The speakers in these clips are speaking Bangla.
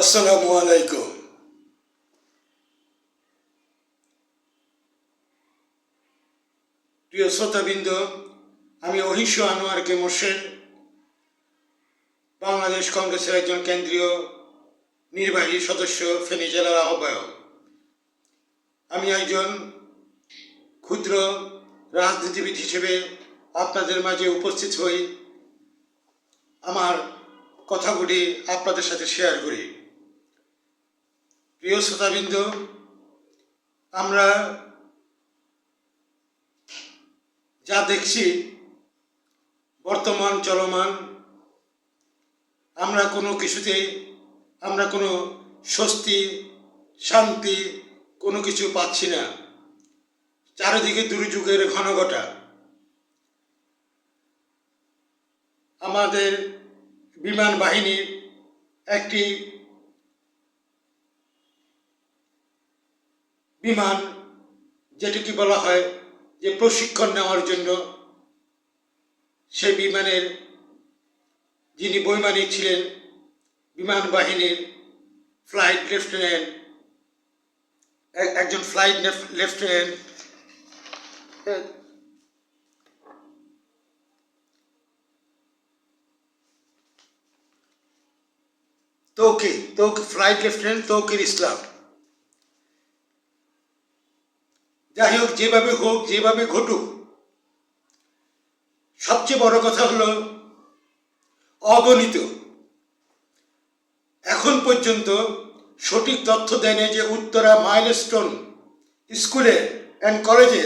আসসালামু আলাইকুম প্রিয় শ্রোতাবৃন্দ, আমি অহিংস আনোয়ারকে মোর্শেদ, বাংলাদেশ কংগ্রেসের একজন কেন্দ্রীয় নির্বাহী সদস্য, ফেনী জেলার আহ্বায়ক। আমি একজন ক্ষুদ্র রাজনীতিবিদ হিসেবে আপনাদের মাঝে উপস্থিত হই। আমার কথাগুলি আপনাদের সাথে শেয়ার করি। প্রিয় শ্রোতাবৃন্দ, আমরা যা দেখছি, বর্তমান চলমান, আমরা কোনো কিছুতেই আমরা কোনো স্বস্তি, শান্তি, কোনো কিছু পাচ্ছি না। চারিদিকে দুর্যোগের ঘনঘটা। আমাদের বিমান বাহিনীর একটি বিমান যেটিকে বলা হয় যে প্রশিক্ষণ নেওয়ার জন্য সেই বিমানের যিনি বৈমানিক ছিলেন বিমান বাহিনীর ফ্লাইট লেফটেন্যান্ট এক- একজন ফ্লাইট লেফ- লেফটেন্যান্ট আহ, তৌকি তৌকি ফ্লাইট লেফটেন্যান্ট তৌকির ইসলাম। যাই হোক, যেভাবে হোক, যেভাবে ঘটুক। সবচেয়ে বড় কথা হলো, অগণিত। এখন পর্যন্ত সঠিক তথ্য দেয়নি যে উত্তরা মাইলস্টোন স্কুলে অ্যান্ড কলেজে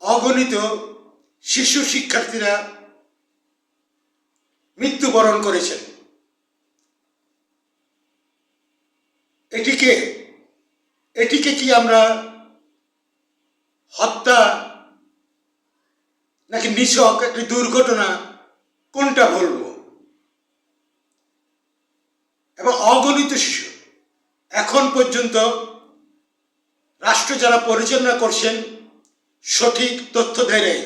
অগণিত শিশু শিক্ষার্থীরা মৃত্যুবরণ করেছেন। এটিকে এটিকে কি আমরা হত্যা নাকি নিছক একটি দুর্ঘটনা কোনটা বলব এবং অগণিত শিশু এখন পর্যন্ত রাষ্ট্র যারা পরিচালনা করছেন সঠিক তথ্য নাই।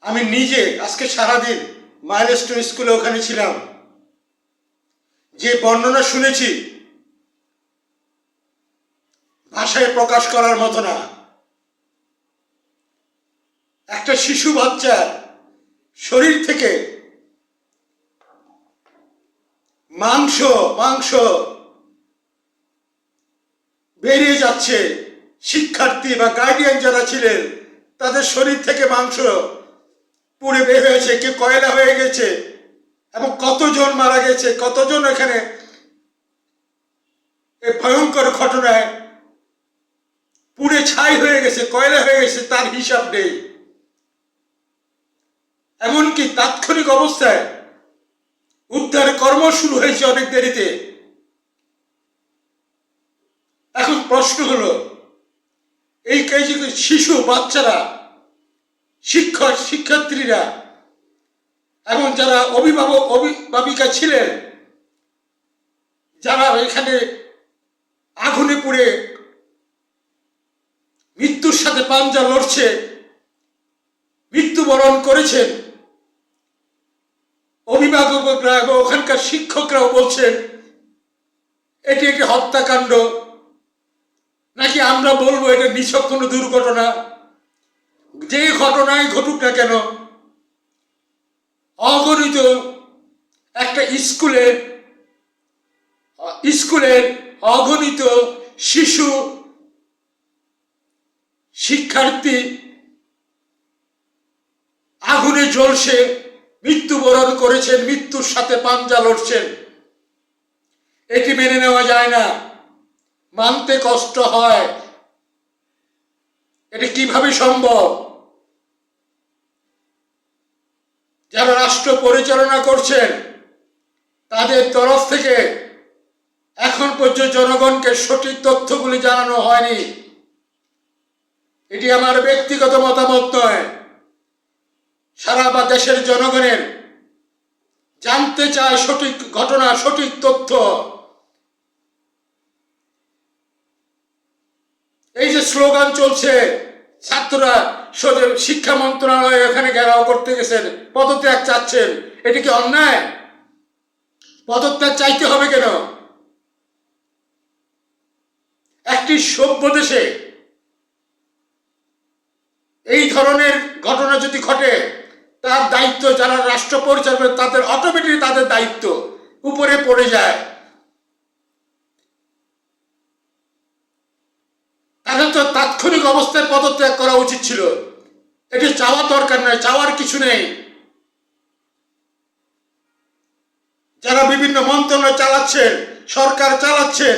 আমি নিজে আজকে সারাদিন মাইলস্টোন স্কুলে ওখানে ছিলাম যে বর্ণনা শুনেছি ভাষায় প্রকাশ করার মতো না। একটা শিশু বাচ্চার শরীর থেকে মাংস মাংস বেরিয়ে যাচ্ছে। শিক্ষার্থী বা গার্ডিয়ান যারা ছিলেন, তাদের শরীর থেকে মাংস পুড়ে বের হয়েছে। কে কয়লা হয়ে গেছে এবং কতজন মারা গেছে, কতজন এখানে এই ভয়ঙ্কর ঘটনায় পুড়ে ছাই হয়ে গেছে, কয়লা হয়ে গেছে, তার হিসাব নেই। এমনকি তাৎক্ষণিক অবস্থায় উদ্ধার কর্ম শুরু হয়েছে অনেক দেরিতে। এখন প্রশ্ন হলো, এই কেজি শিশু, বাচ্চারা, শিক্ষক, শিক্ষার্থীরা, এবং যারা অভিভাবক, অভিভাবিকা ছিলেন, যারা এখানে আগুনে পুড়ে মৃত্যুর সাথে পাঞ্জা লড়ছে, মৃত্যুবরণ করেছেন। অভিভাবকরা এবং ওখানকার শিক্ষকরাও বলছেন, এটি একটি হত্যাকাণ্ড। নাকি আমরা বলব এটা নিছক কোনো দুর্ঘটনা? যে ঘটনায় ঘটুক না কেন, অগণিত একটা স্কুলে স্কুলের অগণিত শিশু শিক্ষার্থী, আগুনে জ্বলছে, মৃত্যুবরণ করেছেন মৃত্যুর সাথে পাঞ্জা লড়ছেন এটি মেনে নেওয়া যায় না। মানতে কষ্ট হয়। এটি কীভাবে সম্ভব? যারা রাষ্ট্র পরিচালনা করছেন, তাদের তরফ থেকে এখন পর্যন্ত জনগণকে সঠিক তথ্যগুলি জানানো হয়নি। এটি আমার ব্যক্তিগত মতামত নয়। সারা বা দেশের জনগণের জানতে চায় সঠিক ঘটনা, সঠিক তথ্য। এই যে স্লোগান চলছে, ছাত্ররা শিক্ষা মন্ত্রণালয়ে এখানে ঘেরাও করতে গেছেন, পদত্যাগ চাচ্ছেন, এটি কি অন্যায়? পদত্যাগ চাইতে হবে কেন? একটি সভ্য দেশে এই ধরনের ঘটনা যদি ঘটে, তার দায়িত্ব যারা রাষ্ট্র পরিচালনা তাদের অটোমেটিক তাদের দায়িত্ব উপরে পড়ে যায়। তাদের তো তাৎক্ষণিক অবস্থায় পদত্যাগ করা উচিত ছিল। এটি চাওয়া দরকার নয়, চাওয়ার কিছু নেই। যারা বিভিন্ন মন্ত্রণালয় চালাচ্ছেন, সরকার চালাচ্ছেন,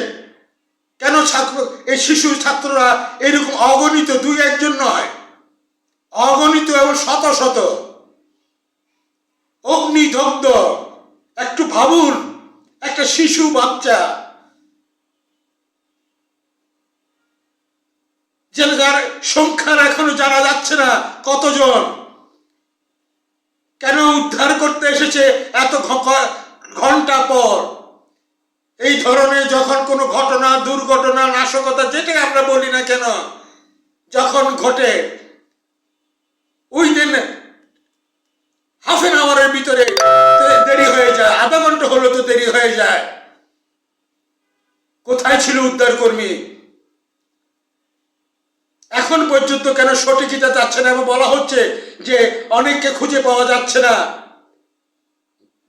কেন ছাত্র এই শিশু ছাত্ররা এরকম অগণিত, দুই একজন নয়। অগণিত এবং শত শত। অগ্নিদগ্ধ। একটু ভাবুন, একটা শিশু বাচ্চা। যার সংখ্যার এখনও জানা যাচ্ছে না কতজন। কেন উদ্ধার করতে এসেছে এত ঘণ্টা পর? এই ধরনের যখন কোনো ঘটনা, দুর্ঘটনা, নাশকতা, যেটাই আমরা বলি না কেন, যখন ঘটে ওই দিন হাফ এন আওয়ারের ভিতরে দেরি হয়ে যায়, আধা ঘণ্টা হলো তো দেরি হয়ে যায়। কোথায় ছিল উদ্ধার কর্মী? এখন পর্যন্ত কেন সঠিকতা যাচ্ছে না? এবং বলা হচ্ছে যে অনেককে খুঁজে পাওয়া যাচ্ছে না।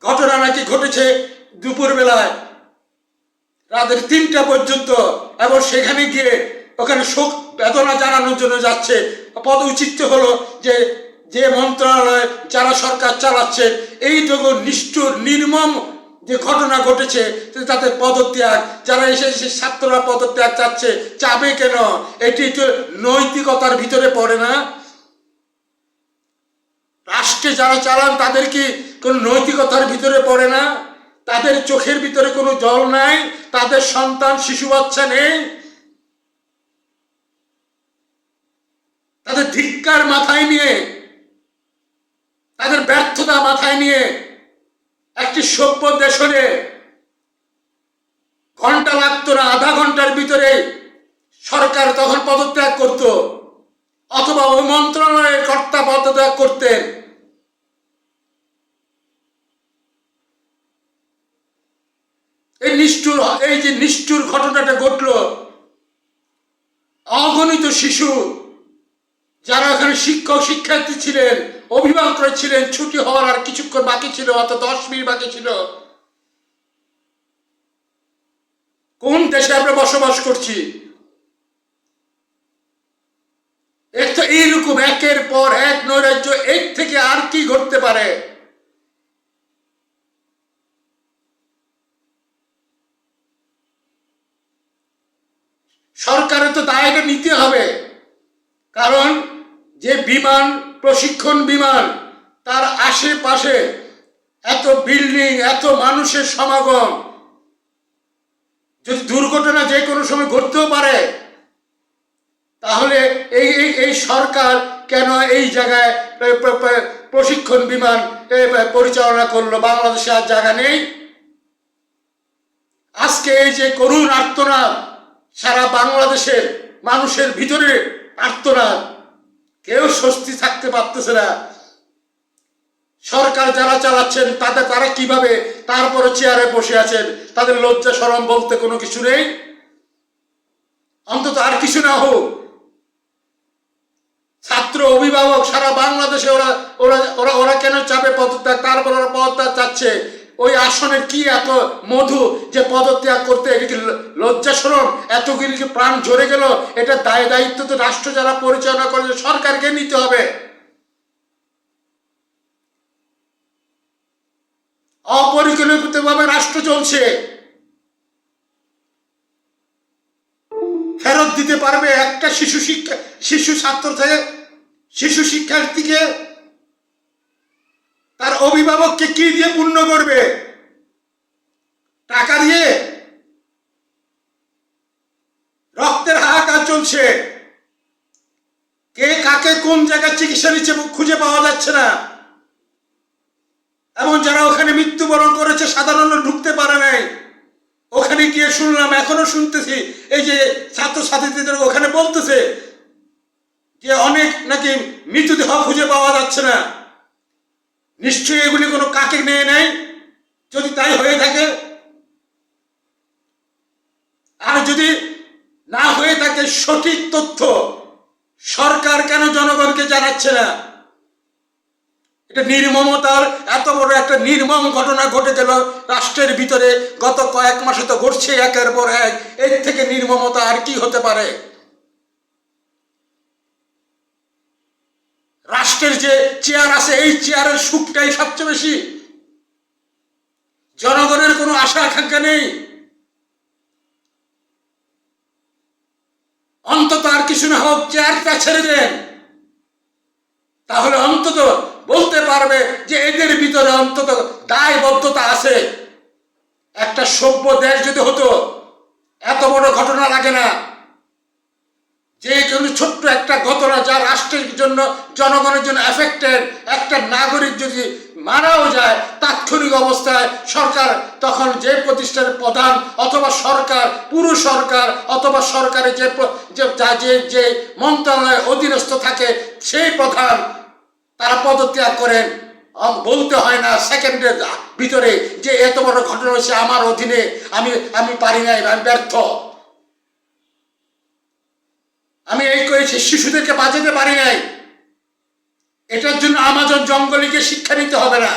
ঘটনা নাকি ঘটেছে দুপুর বেলায় রাতের তিনটা পর্যন্ত। এবং সেখানে গিয়ে ওখানে শোক বেদনা জানানোর জন্য যাচ্ছে। পদ উচিত হলো যে যে মন্ত্রণালয়, যারা সরকার চালাচ্ছে, এই দেখো নিষ্ঠুর, নির্মম যে ঘটনা ঘটেছে তাদের পদত্যাগ, যারা এসে এসে ছাত্ররা পদত্যাগ চাচ্ছে, চাবে কেন? এটি তো নৈতিকতার ভিতরে পড়ে না। রাষ্ট্রে যারা চালান, তাদের কি কোনো নৈতিকতার ভিতরে পড়ে না? তাদের চোখের ভিতরে কোনো জল নাই? তাদের সন্তান, শিশু, বাচ্চা নেই? তাদের ধিক্কার মাথায় নিয়ে, তাদের ব্যর্থতা মাথায় নিয়ে, একটি সভ্য দেশনে ঘণ্টা লাগতো না, আধা ঘণ্টার ভিতরে সরকার তখন পদত্যাগ করত, অথবা ওই মন্ত্রণালয়ের কর্তা পদত্যাগ করতেন। এই নিষ্ঠুর, এই যে নিষ্ঠুর ঘটনাটা ঘটলো, অগণিত শিশু যারা ওখানে শিক্ষক, শিক্ষার্থী ছিলেন, অভিভাবকরা ছিলেন, ছুটি হওয়ার আর কিছুক্ষণ বাকি ছিল, অত দশ মিনিট বাকি ছিল। কোন দেশে আমরা বসবাস করছি? এক তো এইরকম, একের পর এক নৈরাজ্য, এর থেকে আর কি ঘটতে পারে? সরকারের তো দায়টা নিতে হবে, কারণ যে বিমান, প্রশিক্ষণ বিমান, তার আশেপাশে এত বিল্ডিং এত মানুষের সমাগম, যদি দুর্ঘটনা যে কোনো সময় ঘটতেও পারে, তাহলে এই এই এই সরকার কেন এই জায়গায় প্র- প্র- প্র- প্রশিক্ষণ বিমান পরিচালনা করল? বাংলাদেশে আর জায়গা নেই। আজকে এই যে করুণ আর্তনাদ, সারা বাংলাদেশের মানুষের ভিতরে আর্তনাদ কেউ স্বস্তি থাকতে পারতেছে না। সরকার যারা চালাচ্ছেন, তাদের তারা কীভাবে তারপরে চেয়ারে বসে আছেন, তাদের লজ্জা সরম বলতে কোনো কিছু নেই? অন্তত আর কিছু না হোক। ছাত্র, অভিভাবক, সারা বাংলাদেশে ওরা ওরা ওরা ওরা কেন চাপে পদত্যাগ, তারপর ওরা পদত্যাগ চাচ্ছে? ওই আসনের কি এত মধু যে পদত্যাগ করতে এটা কি লজ্জা সরম এতগুলি কি প্রাণ ঝরে গেল, এটা দায় দায়িত্ব তো রাষ্ট্র যারা পরিচালনা করে সরকারকে নিতে হবে। অপরিকল্পিতভাবে রাষ্ট্র চলছে। ফেরত দিতে পারবে একটা শিশু শিক্ষা শিশু ছাত্র থেকে শিশু শিক্ষার্থীকে অভিভাবককে কি দিয়ে পূর্ণ করবে? টাকা দিয়ে? রক্তের হাহাকার চলছে। কে কাকে কোন জায়গায় চিকিৎসা নিচ্ছে খুঁজে পাওয়া যাচ্ছে না। এবং যারা ওখানে মৃত্যুবরণ করেছে, সাধারণ ঢুকতে পারে নাই। ওখানে গিয়ে শুনলাম, এখনও শুনতেছি, এই যে ছাত্রছাত্রীদের ওখানে বলতেছে যে অনেক নাকি মৃতদেহ খুঁজে পাওয়া যাচ্ছে না। নিশ্চয়ই এগুলি কোনো কাকে নিয়ে নেয় যদি তাই হয়ে থাকে, আর যদি না হয়ে থাকে সঠিক তথ্য, সরকার কেন জনগণকে জানাচ্ছে না? এটা নির্মমতার, এত বড় একটা নির্মম ঘটনা ঘটে গেল রাষ্ট্রের ভিতরে। গত কয়েক মাসে তো ঘটছে একের পর এক। এর থেকে নির্মমতা আর কি হতে পারে? রাষ্ট্রের যে চেয়ার আছে, এই চেয়ারের সুখটাই সবচেয়ে বেশি। জনগণের কোনো আশা আকাঙ্ক্ষা নেই। অন্তত আর কিছু না হোক, চেয়ারটা ছেড়ে দেন। তাহলে অন্তত বলতে পারবে যে এদের ভিতরে অন্তত দায়বদ্ধতা আছে। একটা সভ্য দেশ যদি হতো, এত বড় ঘটনা লাগে না। যে কোনো ছোট্ট একটা ঘটনা যা রাষ্ট্রের জন্য, জনগণের জন্য এফেক্টেড একটা নাগরিক যদি মারাও যায়, তাৎক্ষণিক অবস্থায় সরকার তখন যে প্রতিষ্ঠানের প্রধান অথবা সরকার, পুরো সরকার অথবা সরকারের যে যে, যা- যে যে মন্ত্রণালয়ের অধীনস্থ থাকে, সেই প্রধান তারা পদত্যাগ করেন। বলতে হয় না সেকেন্ডের ভিতরে যে এত বড় ঘটনা হয়েছে আমার অধীনে, আমি আমি পারি নাই, আমি ব্যর্থ। আমি এই করেছি শিশুদেরকে বাঁচাতে পারি নাই। এটার জন্য আমাজন জঙ্গলিকে শিক্ষা নিতে হবে না।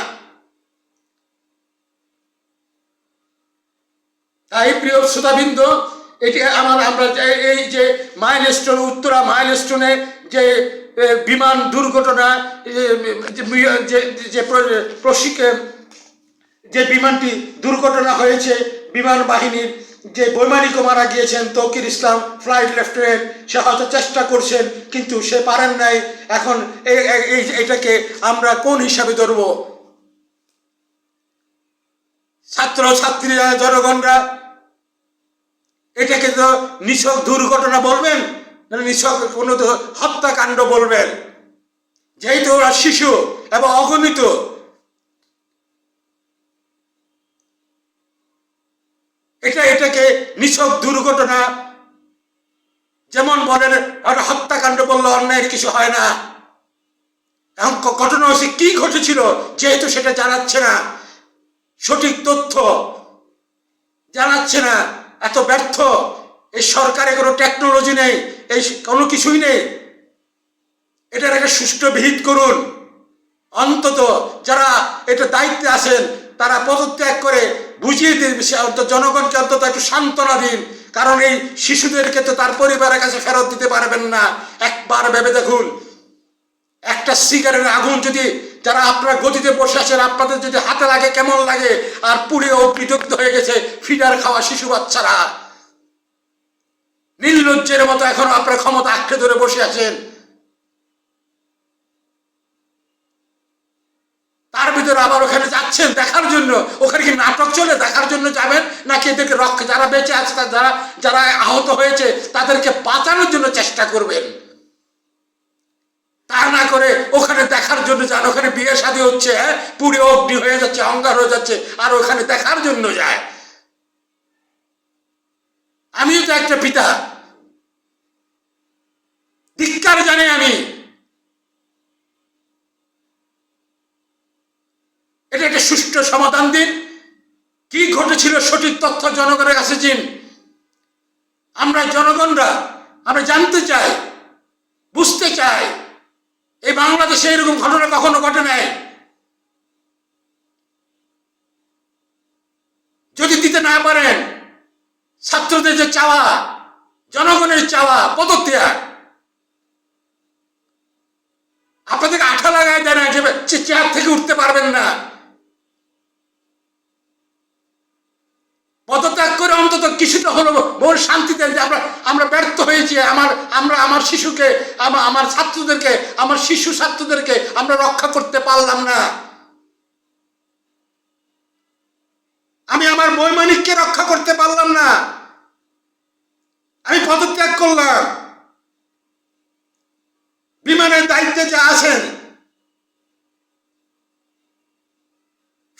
তাই প্রিয় শ্রোতাবৃন্দ, এটি আমার আমরা এই যে মাইলস্টোন, উত্তরা মাইলস্টোনে যে বিমান দুর্ঘটনা যে প্রশিক্ষণ, যে বিমানটি দুর্ঘটনা হয়েছে, বিমান বাহিনীর যে বৈমানিকও মারা গিয়েছেন, তৌকির ইসলাম, ফ্লাইট লেফটেন্যান্ট, সে হয়তো চেষ্টা করছেন, কিন্তু সে পারেন নাই। এখন এটাকে আমরা কোন হিসাবে ধরবো? ছাত্র ছাত্রীরা জনগণরা, এটাকে তো নিছক দুর্ঘটনা বলবেন? নিছক কোনো হত্যাকাণ্ড বলবেন? যেহেতু ওরা শিশু এবং অগণিত এটা এটাকে নিছক দুর্ঘটনা। যেমন বলেন একটা হত্যাকাণ্ড বললে অন্যায়ের কিছু হয় না। এখন ঘটনা হচ্ছে, কি ঘটেছিল যেহেতু সেটা জানাচ্ছে না। সঠিক তথ্য জানাচ্ছে না। এত ব্যর্থ। এই সরকারে কোনো টেকনোলজি নেই, এই কোনো কিছুই নেই। এটার একটা সুষ্ঠু বিহিত করুন। অন্তত যারা এটা দায়িত্বে আছেন, তারা পদত্যাগ করে বুঝিয়ে দিন অন্তত জনগণকে অন্তত একটু সান্ত্বনা দিন। কারণ এই শিশুদেরকে তো তার পরিবারের কাছে ফেরত দিতে পারবেন না। একবার ভেবে দেখুন, একটা সিগারেটের আগুন যদি যারা আপনার গতিতে বসে আছেন, আপনাদের যদি হাতে লাগে, কেমন লাগে, আর পুড়ে অগ্নিদগ্ধ হয়ে গেছে ফিডার খাওয়া শিশু বাচ্চারা। নির্লজ্জের মতো এখন আপনার ক্ষমতা আঁকড়ে ধরে বসে আছেন। তার ভিতরে আবার ওখানে যাচ্ছেন দেখার জন্য? ওখানে কি নাটক চলে? দেখার জন্য যাবেন? নাকি এদেরকে রক্ষা যারা বেঁচে আছে যারা যারা আহত হয়েছে, তাদেরকে বাঁচানোর জন্য চেষ্টা করবেন? তা না করে ওখানে দেখার জন্য যান। ওখানে বিয়ে শাদী হচ্ছে হ্যাঁ? পুড়ে অগ্নি হয়ে যাচ্ছে অঙ্গার হয়ে যাচ্ছে, আর ওখানে দেখার জন্য যায়। আমিও তো একটা পিতা। ধিক্কার জানি আমি এটা একটা সুষ্ঠু সমাধান দিন। কি ঘটেছিল সঠিক তথ্য জনগণের কাছে চিন আমরা জনগণরা, আমরা জানতে চাই, বুঝতে চাই, এই বাংলাদেশে এরকম ঘটনা কখনো ঘটে নাই। যদি দিতে না পারেন, ছাত্রদের যে চাওয়া, জনগণের চাওয়া, পদত্যাগ, আপনাদেরকে আঠা লাগায় দেয় না, যে চেয়ার থেকে উঠতে পারবেন না পদত্যাগ করে কিছুটা হলো, মন শান্তি দেন যে আমরা আমরা ব্যর্থ হয়েছি, আমার, আমরা আমার শিশুকে আমার আমার ছাত্রদেরকে, আমার শিশু ছাত্রদেরকে আমরা রক্ষা করতে পারলাম না। আমি আমার বৈমানিককে রক্ষা করতে পারলাম না। আমি পদত্যাগ করলাম। বিমানের দায়িত্বে যে আছেন,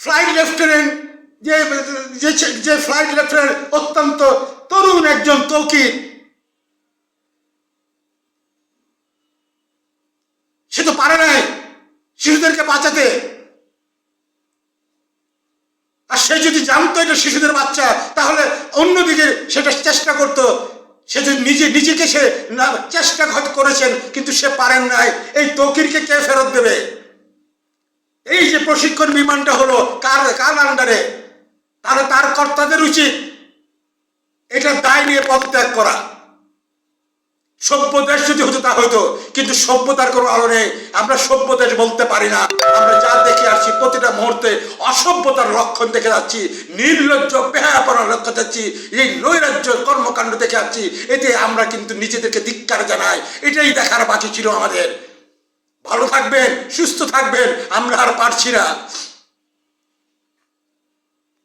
ফ্লাইট লেফটেন্যান্ট যে যে ফ্লাইট লেফটেন্যান্ট অত্যন্ত তরুণ একজন তৌকির, সে তো পারে নাই শিশুদেরকে বাঁচাতে। আর সে যদি জানতো এটা শিশুদের বাচ্চা, তাহলে অন্যদিকে সেটা চেষ্টা করতো। সে যে নিজে, নিজেকে সে চেষ্টা ঘট- করেছেন, কিন্তু সে পারেন নাই। এই তকিরকে কে ফেরত দেবে? এই যে প্রশিক্ষণ বিমানটা হলো কার কার আন্ডারে তাহলে তার কর্তাদের উচিত এটা দায় নিয়ে পদত্যাগ করা। সভ্য দেশ যদি হতো তা হতো, কিন্তু সভ্যতার কোনো আলো নেই। আমরা সভ্য দেশ বলতে পারি না। আমরা যা দেখে আসছি, প্রতিটা মুহূর্তে অসভ্যতার লক্ষণ দেখে যাচ্ছি, নির্লজ্জ বেহায়াপনার লক্ষ্য যাচ্ছি, এই নৈরাজ্য কর্মকাণ্ড দেখে যাচ্ছি এতে আমরা কিন্তু নিজেদেরকে ধিক্কার জানাই। এটাই দেখার বাকি ছিল আমাদের। ভালো থাকবেন, সুস্থ থাকবেন, আমরা আর পারছি না।